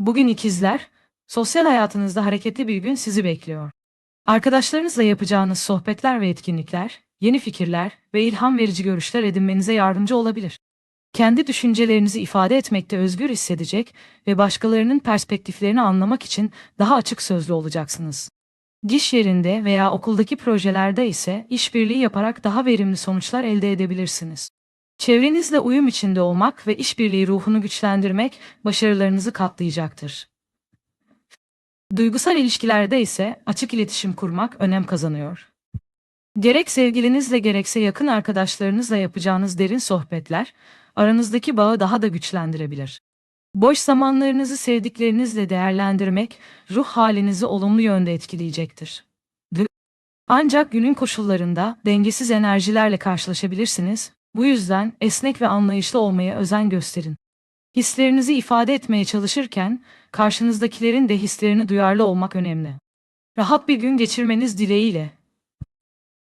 Bugün ikizler, sosyal hayatınızda hareketli bir gün sizi bekliyor. Arkadaşlarınızla yapacağınız sohbetler ve etkinlikler, yeni fikirler ve ilham verici görüşler edinmenize yardımcı olabilir. Kendi düşüncelerinizi ifade etmekte özgür hissedecek ve başkalarının perspektiflerini anlamak için daha açık sözlü olacaksınız. İş yerinde veya okuldaki projelerde ise işbirliği yaparak daha verimli sonuçlar elde edebilirsiniz. Çevrenizle uyum içinde olmak ve işbirliği ruhunu güçlendirmek başarılarınızı katlayacaktır. Duygusal ilişkilerde ise açık iletişim kurmak önem kazanıyor. Gerek sevgilinizle gerekse yakın arkadaşlarınızla yapacağınız derin sohbetler aranızdaki bağı daha da güçlendirebilir. Boş zamanlarınızı sevdiklerinizle değerlendirmek ruh halinizi olumlu yönde etkileyecektir. Ancak günün koşullarında dengesiz enerjilerle karşılaşabilirsiniz. Bu yüzden esnek ve anlayışlı olmaya özen gösterin. Hislerinizi ifade etmeye çalışırken karşınızdakilerin de hislerini duyarlı olmak önemli. Rahat bir gün geçirmeniz dileğiyle.